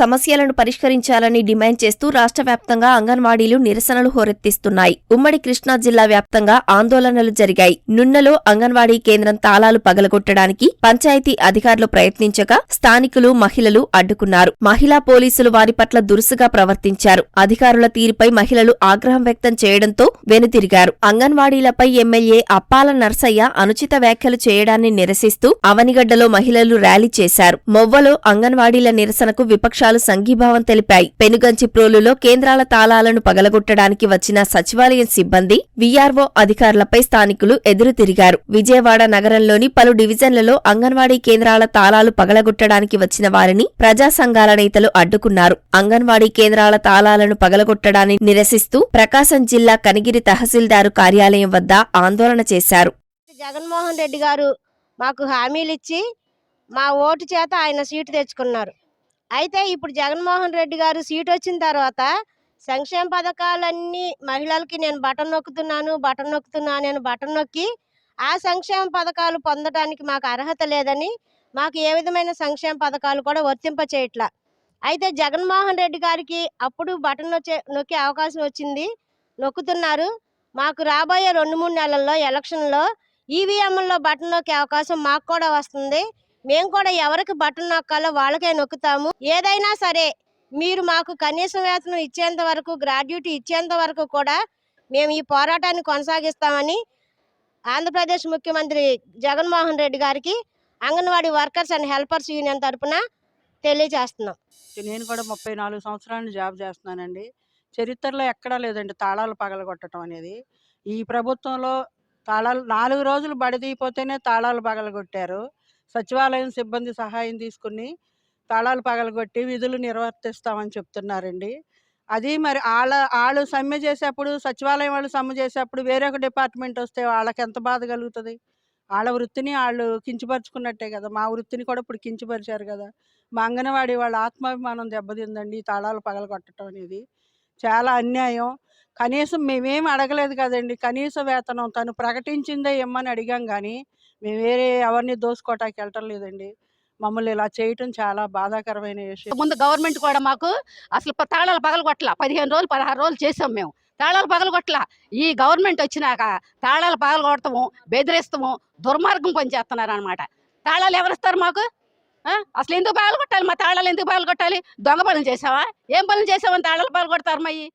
సమస్యలను పరిష్కరించాలని డిమాండ్ చేస్తూ రాష్ట్ర వ్యాప్తంగా అంగన్వాడీలు నిరసనలు హోరెత్తిస్తున్నాయి. ఉమ్మడి కృష్ణా జిల్లా వ్యాప్తంగా ఆందోళనలు జరిగాయి. నున్నలో అంగన్వాడీ కేంద్రం తాళాలు పగలగొట్టడానికి పంచాయతీ అధికారులు ప్రయత్నించగా స్థానికులు మహిళలు అడ్డుకున్నారు. మహిళా పోలీసులు వారి పట్ల దురుసుగా ప్రవర్తించారు. అధికారుల తీరుపై మహిళలు ఆగ్రహం వ్యక్తం చేయడంతో వెనుతిరిగారు. అంగన్వాడీలపై ఎమ్మెల్యే అప్పాల నర్సయ్య అనుచిత వ్యాఖ్యలు చేయడాన్ని నిరసిస్తూ అవనిగడ్డలో మహిళలు ర్యాలీ చేశారు. మొవ్వలో అంగన్వాడీల నిరసనకు విపక్షాలు సంఘీభావం తెలిపాయి. పెనుగంచి ప్రోలులో కేంద్రాల తాళాలను పగలగొట్టడానికి వచ్చిన సచివాలయం సిబ్బంది వీఆర్ఓ అధికారులపై స్థానికులు ఎదురు తిరిగారు. విజయవాడ నగరంలోని పలు డివిజన్లలో అంగన్వాడీ కేంద్రాల తాళాలు పగలగొట్టడానికి వచ్చిన వారిని ప్రజా సంఘాల నేతలు అడ్డుకున్నారు. అంగన్వాడీ కేంద్రాల తాళాలను పగలగొట్టడాన్ని నిరసిస్తూ ప్రకాశం జిల్లా కనిగిరి తహసీల్దారు కార్యాలయం వద్ద ఆందోళన చేశారు. జగన్మోహన్ రెడ్డి గారు మాకు హామీలు ఇచ్చి మా ఓటు చేత ఆయన సీటు తెచ్చుకున్నారు. అయితే ఇప్పుడు జగన్మోహన్ రెడ్డి గారు సీట్ వచ్చిన తర్వాత సంక్షేమ పథకాలన్నీ మహిళలకి నేను బటన్ నొక్కుతున్నాను బటన్ నొక్కుతున్నాను నేను బటన్ నొక్కి ఆ సంక్షేమ పథకాలు పొందడానికి మాకు అర్హత లేదని మాకు ఏ విధమైన సంక్షేమ పథకాలు కూడా వర్తింప చేయట్లా. అయితే జగన్మోహన్ రెడ్డి గారికి అప్పుడు బటన్ నొచ్చే నొక్కే అవకాశం వచ్చింది. నొక్కుతున్నారు. మాకు రాబోయే రెండు మూడు నెలల్లో ఎలక్షన్లో ఈవీఎంలో బటన్ నొక్కే అవకాశం మాకు కూడా వస్తుంది. మేము కూడా ఎవరికి బటన్ నొక్కాలో వాళ్ళకే నొక్కుతాము. ఏదైనా సరే మీరు మాకు కనీస వేతనం ఇచ్చేంత వరకు గ్రాడ్యుటీ ఇచ్చేంత వరకు కూడా మేము ఈ పోరాటాన్ని కొనసాగిస్తామని ఆంధ్రప్రదేశ్ ముఖ్యమంత్రి జగన్మోహన్ రెడ్డి గారికి anganwadi workers and helpers union తరఫున తెలియజేస్తున్నాం. నేను కూడా ముప్పై నాలుగు సంవత్సరాలు జాబ్ చేస్తున్నానండి. చరిత్రలో ఎక్కడా లేదండి తాళాలు పగలగొట్టడం అనేది. ఈ ప్రభుత్వంలో తాళాలు నాలుగు రోజులు బడిదీపోతేనే తాళాలు పగలగొట్టారు. సచివాలయం సిబ్బంది సహాయం తీసుకుని తాళాలు పగలగొట్టి విధులు నిర్వర్తిస్తామని చెప్తున్నారండి. అది మరి వాళ్ళ వాళ్ళు సమ్మె చేసేప్పుడు సచివాలయం వాళ్ళు సమ్మె చేసేప్పుడు వేరే ఒక డిపార్ట్మెంట్ వస్తే వాళ్ళకి ఎంత బాధ కలుగుతుంది? వాళ్ళ వృత్తిని వాళ్ళు కించపరుచుకున్నట్టే కదా. మా వృత్తిని కూడా ఇప్పుడు కించపరిచారు కదా. మా అంగన్వాడీ వాళ్ళ ఆత్మాభిమానం దెబ్బతిందండి ఈ తాళాలు పగలగొట్టడం అనేది. చాలా అన్యాయం. కనీసం మేమేం అడగలేదు కదండి. కనీస వేతనం తను ప్రకటించిందే ఇమ్మని అడిగాం కానీ మేము వేరే ఎవరిని దోసుకోవటానికి వెళ్ళటం లేదండి. మమ్మల్ని ఇలా చేయటం చాలా బాధాకరమైన విషయం. ముందు గవర్నమెంట్ కూడా మాకు అసలు తాళాలు పగలగొట్టల పదిహేను రోజులు పదహారు రోజులు చేసాం మేము. తాళాలు పగలగొట్టల ఈ గవర్నమెంట్ వచ్చినాక తాళాలు పగలగొడతాము బెదిరిస్తాము దుర్మార్గం పనిచేస్తున్నారు అనమాట తాళాలు ఎవరిస్తారు మాకు? అసలు ఎందుకు పగలగొట్టాలి? మా తాళాలు ఎందుకు పగలగొట్టాలి? దొంగ పనులు చేసావా? ఏం పనులు చేసావని తాళాలు పగలగొడతారు మయ్యి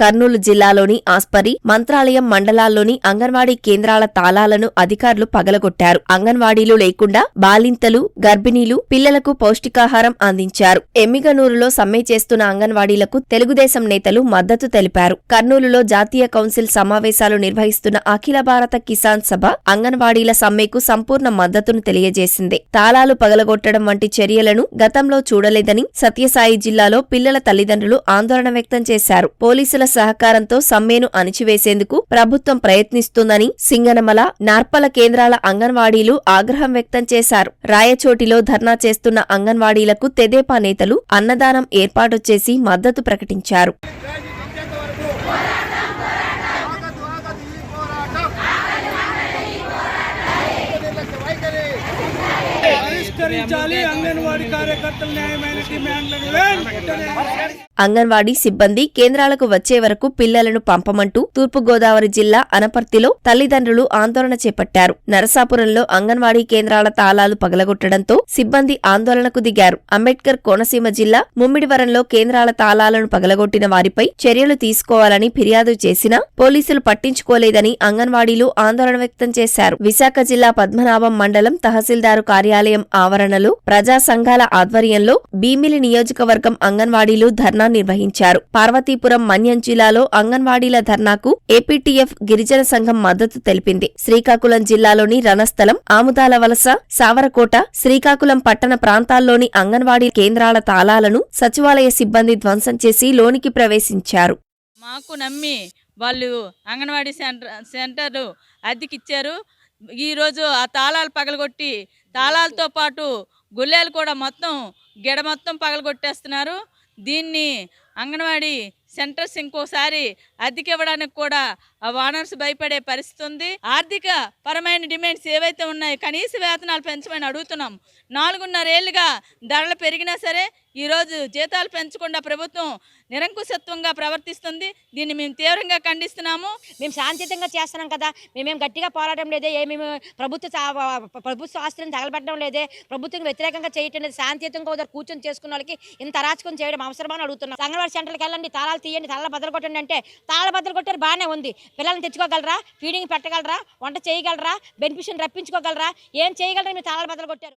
కర్నూలు జిల్లాలోని ఆస్పరి మంత్రాలయం మండలాల్లోని అంగన్వాడీ కేంద్రాల తాళాలను అధికారులు పగలగొట్టారు. అంగన్వాడీలు లేకుండా బాలింతలు గర్భిణీలు పిల్లలకు పౌష్టికాహారం అందించారు. ఎమ్మిగనూరులో సమ్మె చేస్తున్న అంగన్వాడీలకు తెలుగుదేశం నేతలు మద్దతు తెలిపారు. కర్నూలులో జాతీయ కౌన్సిల్ సమావేశాలు నిర్వహిస్తున్న అఖిల భారత కిసాన్ సభ అంగన్వాడీల సమ్మెకు సంపూర్ణ మద్దతును తెలియజేసింది. తాళాలు పగలగొట్టడం వంటి చర్యలను గతంలో చూడలేదని సత్యసాయి జిల్లాలో పిల్లల తల్లిదండ్రులు ఆందోళన వ్యక్తం చేశారు. పోలీసుల సహకారంతో సమ్మెను అణిచివేసేందుకు ప్రభుత్వం ప్రయత్నిస్తుందని సింగనమల నార్పల కేంద్రాల అంగన్వాడీలు ఆగ్రహం వ్యక్తం చేశారు. రాయచోటిలో ధర్నా చేస్తున్న అంగన్వాడీలకు తెదేపా నేతలు అన్నదానం ఏర్పాటు చేసి మద్దతు ప్రకటించారు. పరిష్కరించాలి అంగన్వాడీ కార్యకర్తల న్యాయమైన డిమాండ్లను వెంటనే అంగన్వాడీ సిబ్బంది కేంద్రాలకు వచ్చే వరకు పిల్లలను పంపమంటూ తూర్పుగోదావరి జిల్లా అనపర్తిలో తల్లిదండ్రులు ఆందోళన చేపట్టారు. నరసాపురంలో అంగన్వాడీ కేంద్రాల తాళాలు పగలగొట్టడంతో సిబ్బంది ఆందోళనకు దిగారు. అంబేద్కర్ కోనసీమ జిల్లా ముమ్మిడివరంలో కేంద్రాల తాళాలను పగలగొట్టిన వారిపై చర్యలు తీసుకోవాలని ఫిర్యాదు చేసినా పోలీసులు పట్టించుకోలేదని అంగన్వాడీలు ఆందోళన వ్యక్తం చేశారు. విశాఖ జిల్లా పద్మనాభం మండలం తహసీల్దారు కార్యాలయం ఆవరణలో ప్రజా సంఘాల ఆధ్వర్యంలో భీమిలి నియోజకవర్గం అంగన్వాడీలు ధర్నా నిర్వహించారు. పార్వతీపురం మన్యం జిల్లాలో అంగన్వాడీల ధర్నాకు ఏపీటీఎఫ్ గిరిజన సంఘం మద్దతు తెలిపింది. శ్రీకాకుళం జిల్లాలోని రణస్థలం ఆముదాల వలస సావరకోట శ్రీకాకుళం పట్టణ ప్రాంతాల్లోని అంగన్వాడీ కేంద్రాల తాళాలను సచివాలయ సిబ్బంది ధ్వంసం చేసి లోనికి ప్రవేశించారు. మాకు నమ్మి వాళ్ళు అంగన్వాడీ సెంటర్ సెంటర్ అద్దెకిచ్చారు. ఈరోజు ఆ తాళాలు పగలగొట్టి తాళాలతో పాటు గుళ్ళేలు కూడా మొత్తం గిడ మొత్తం పగలగొట్టేస్తున్నారు. దీన్ని అంగన్వాడీ సెంటర్స్ ఇంకోసారి అద్దెకి ఇవ్వడానికి కూడా వానర్స్ ఓనర్స్ భయపడే పరిస్థితి ఉంది. ఆర్థిక పరమైన డిమాండ్స్ ఏవైతే ఉన్నాయో కనీస వేతనాలు పెంచమని అడుగుతున్నాం. నాలుగున్నర ఏళ్ళుగా ధరలు పెరిగినా సరే ఈరోజు జీతాలు పెంచకుండా ప్రభుత్వం నిరంకుశత్వంగా ప్రవర్తిస్తుంది. దీన్ని మేము తీవ్రంగా ఖండిస్తున్నాము. మేము శాంతియుతంగా చేస్తున్నాం కదా. మేమేం గట్టిగా పోరాటం లేదే. ఏమేమి ప్రభుత్వ ప్రభుత్వ ఆస్తులను తగలబెట్టడం లేదే. ప్రభుత్వం వ్యతిరేకంగా చేయటం లేదు. శాంతియుతంగా కూర్చొని చేసుకున్న వాళ్ళకి ఇంత అరాచకం చేయడం అవసరమని అడుగుతున్నాం. అంగన్వాడీ సెంటర్కి వెళ్ళండి తాళాలు తీయండి తాళాలు బద్దలు కొట్టండి అంటే తాళాలు బద్దలు కొట్టారు బాగానే ఉంది. పిల్లల్ని తెచ్చుకోగలరా? ఫీడింగ్ పెట్టగలరా? వంట చేయగలరా? బెనిఫిషన్ రప్పించుకోగలరా? ఏం చేయగలరా? మీరు తాళాలు బద్దలు కొట్టారు.